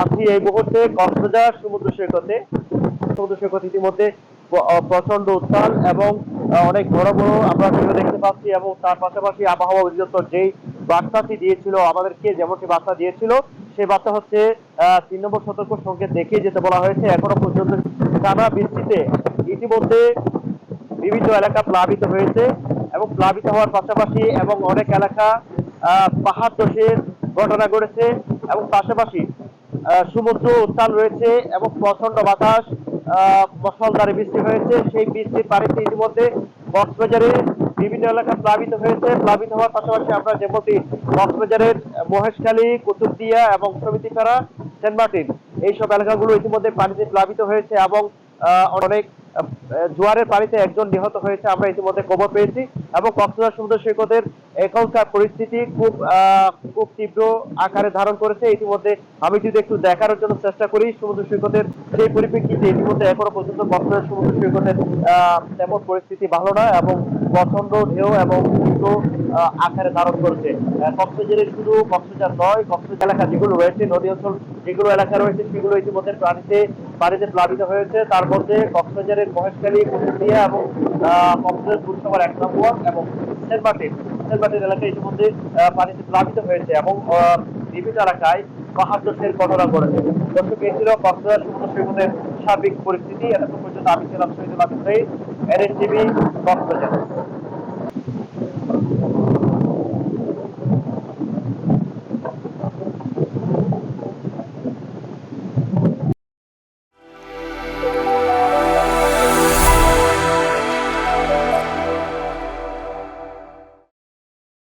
আছি এই মুহূর্তে কক্সবাজার সমুদ্র সৈকতে সমুদ্র সৈকত ইতিমধ্যে প্রচণ্ড উত্তাল এবং অনেক বড় বড় আমরা ভিডিও দেখতে পাচ্ছি এবং তার পাশাপাশি আবহাওয়া অধিদপ্তর যেই বার্তাটি দিয়েছিল আমাদেরকে, যেমনটি বার্তা দিয়েছিল সেই বার্তা হচ্ছে তিন নম্বর সতর্ক সংকেত দেখিয়ে যেতে বলা হয়েছে এখনও পর্যন্ত টানা বৃষ্টিতে। ইতিমধ্যে বিভিন্ন এলাকা প্লাবিত হয়েছে এবং প্লাবিত হওয়ার পাশাপাশি এবং অনেক এলাকা পাহাড় ধসের ঘটনা ঘটেছে এবং পাশাপাশি সমুদ্র উত্তাল রয়েছে এবং প্রচণ্ড বাতাস মুষলধারে বৃষ্টি হয়েছে। সেই বৃষ্টির পানিতে ইতিমধ্যে কক্সবাজারে বিভিন্ন এলাকা প্লাবিত হয়েছে। প্লাবিত হওয়ার পাশাপাশি আমরা যেমনটি কক্সবাজারের মহেশখালী, কুতুবদিয়া এবং সমিতিপাড়া, সেন্ট মার্টিন, এইসব এলাকাগুলো ইতিমধ্যে পানিতে প্লাবিত হয়েছে এবং অনেক জোয়ারের পানিতে একজন নিহত হয়েছে আমরা ইতিমধ্যে খবর পেয়েছি। এবং কক্সবাজার সমুদ্র সৈকতের এখনকার পরিস্থিতি খুব খুব তীব্র আকারে ধারণ করেছে। ইতিমধ্যে আমি যদি একটু দেখার জন্য চেষ্টা করি সমুদ্র সৈকতের সেই পরিপ্রেক্ষিতে ইতিমধ্যে এখনও পর্যন্ত কক্সবাজার সমুদ্র সৈকতের তেমন পরিস্থিতি ভালো না এবং প্রচণ্ড ঢেউ এবং তীব্র আকারে ধারণ করেছে। আহ, কক্সবাজারের শুধু কক্সবাজার নয় কক্সবাজার এলাকা যেগুলো রয়েছে নদী অঞ্চল যেগুলো এলাকা রয়েছে সেগুলো ইতিমধ্যে পানিতে পানিতে প্লাবিত হয়েছে, তার মধ্যে কক্সবাজারের মহেশখালী কুতুবদিয়া এবং কক্সবাজার পুরসভার এক নম্বর এবং সেন্ট মার্টিন এলাকায় ইতিমধ্যে পানিতে প্লাবিত হয়েছে এবং বিভিন্ন এলাকায় পাহাড় ধসের ঘটনা ঘটেছে। দর্শক, এই ছিল কক্সবাজার সমুদ্র সৈকতের সার্বিক পরিস্থিতি। এতক্ষণ পর্যন্ত আমি ছিলাম শহীদুল সঈদ এনএসটিভি কক্সবাজার